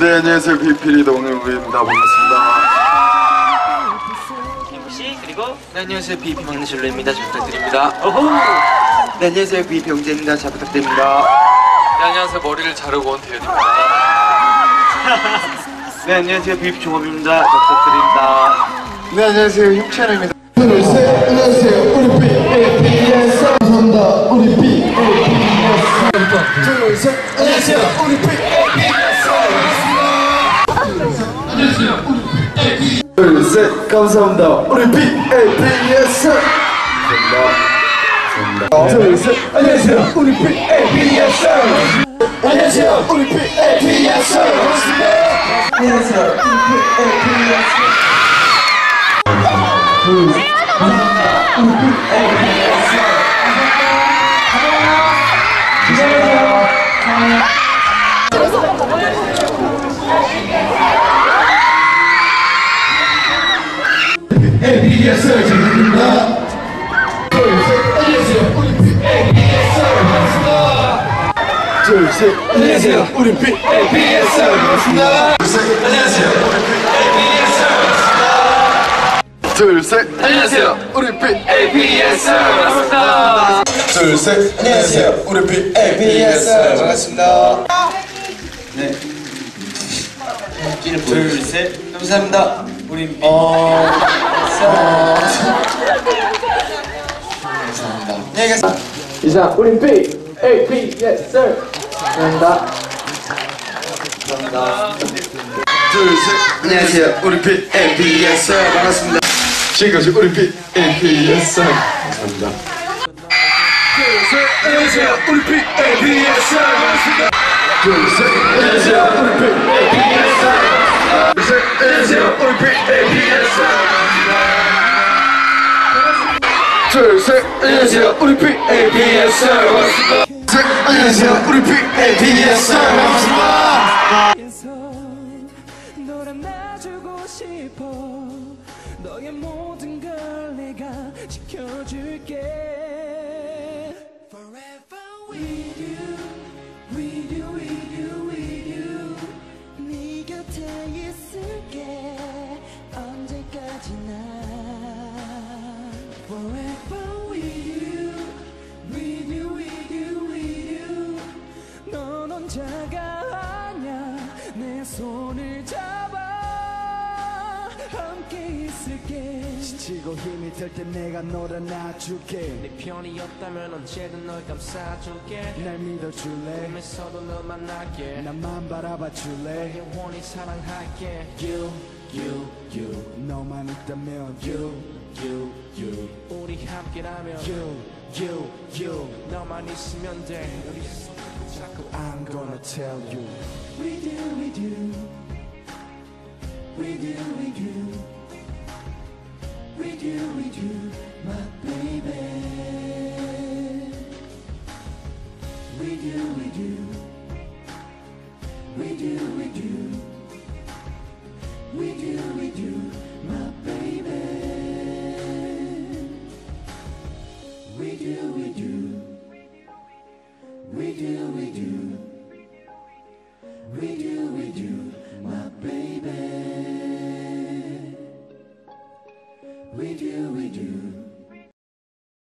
네, 안녕하세요. 비피리 동영구입니다. 반갑습니다. MC 그리고 네, 안녕하세요. BP 막내 실로입니다. 잘 부탁드립니다. 어호! 네, 안녕하세요. BP 영재입니다. 잘 부탁드립니다. 네, 안녕하세요. 머리를 자르고 온 대현입니다. 네, 안녕하세요. BP 종업입니다. 잘 부탁드립니다. 네, 안녕하세요. 힘찬입니다. 둘, 셋, 감사합니다. 우리 BAPS. 감사합니다. 둘, 셋, 안녕하세요. 우리 BAPS. 안녕하세요. 우리 BAPS. 반갑습니다. 안녕하세요. 우리 BAPS. ABS 정입니다. 둘, 셋, 안녕하세요. 우리 BABS 반갑습니다. 둘, 셋, 안녕하세요. 우리 BABS 반갑습니다. 둘, 셋, 안녕하세요. 우리 BABS 반갑습니다. 네. 둘, 셋, 감사합니다. 우리 어, 이상 우린 B A P yes sir 감사합니다 둘, 셋, 안녕하세요. 우리 BABS 반갑습니다. 지금까지 우리 BABS 감사합니다. 둘, 셋, 안녕하세요. 우리 BABS 반갑습니다. 둘, 셋, 안녕하세요. 우리 BABS 둘, 셋, 안녕하세요. 우리 BABS 둘, 셋, 안녕하세요. 우리. 셋, 안녕하세요. 우리 you 네 곁에 있을게 있을게. 지치고 힘이 들 때 내가 너를 안아줄게. 네 편이었다면 언제든 널 감싸줄게. 날 믿어줄래? 꿈에서도 널 만날게. 나만 바라봐 줄래? 영원히 사랑할게. You, you, you. 너만 있다면 You, you, you. 우리 함께라면 You, you, you. 너만 있으면 돼. 우리 자꾸 I'm gonna tell you. With you, with you With you, with you doody do, my baby. We do, we do. We do, we do. We do, we do, my baby. We do, we do. We do.